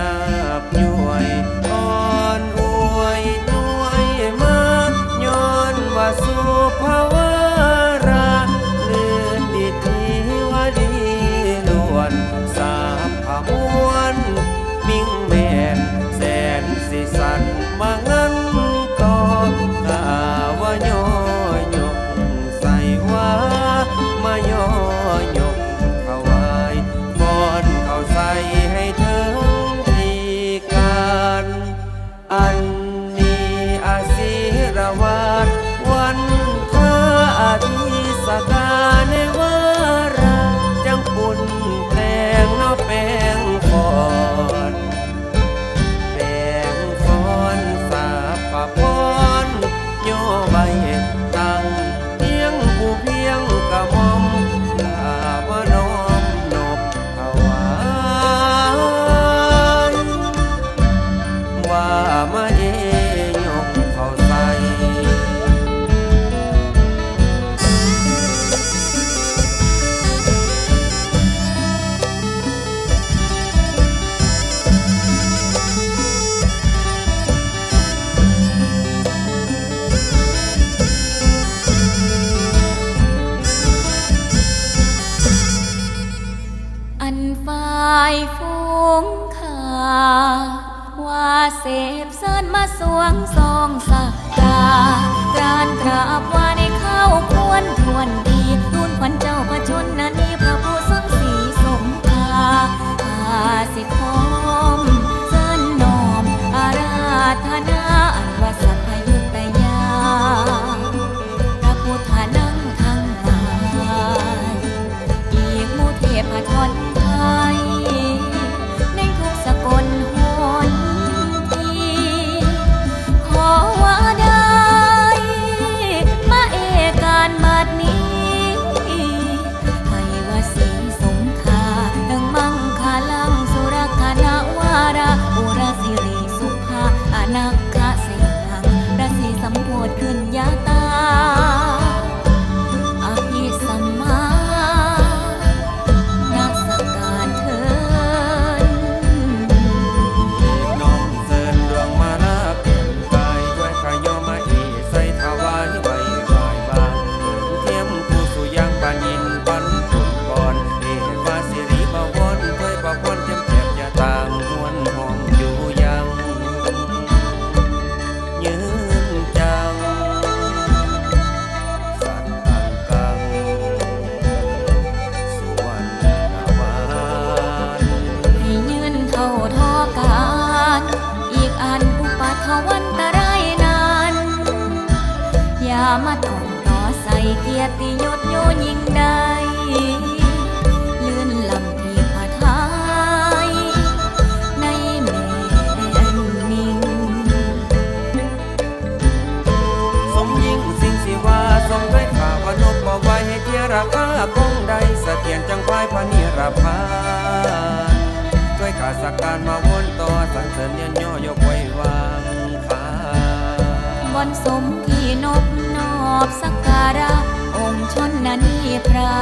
now. ายฟุ้งข่าว่าเสพเสินมาสวงสองสักกาการกราบว่าในเข้าควรทวน มาต่องต่อใส่เกียรติยศโยยิ่งได้ เลื่อนลำที่ผาท้าย ในแม่นมิง สมยิ่งสิ่งสิวาสมด้วยฝ่าวนุบ่ไว้ให้เทียราคาคงไดเสถียรจังไว้พระนิรภาช่วยข้าสักการมาวนต่อสันเสริญเนียนย่อยกไว้วางคาบนสมที่นบ อบสักการะ องค์ชนนันพระ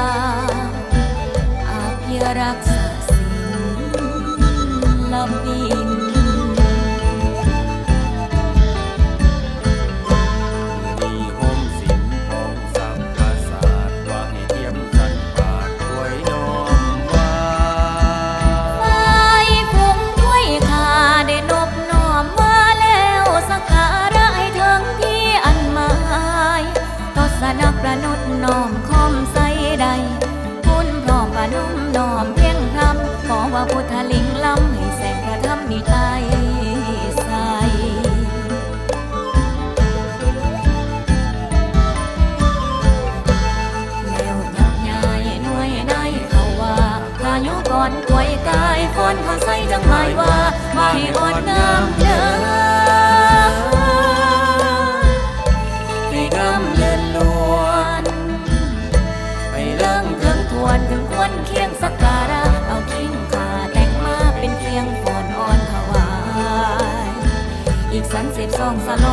อาภิรักษาสิ่งลำบิน ว่าพุทธลิงล้ำให้แสงกระทำนิไตใสแล้วยักยายนวยได้เขาว่าพายุก่อนป่วยกายคนเขาใส่จังหมายว่าไม่อ่อนน้ำเด้อ Gonzalo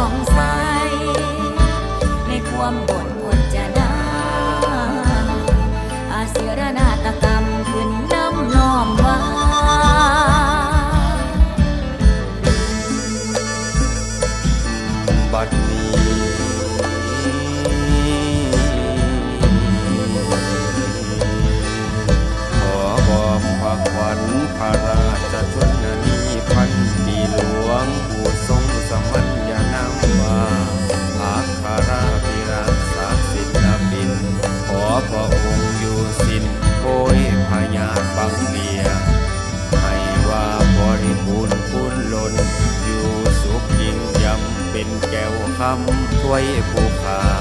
คำถ้วยผู้ขา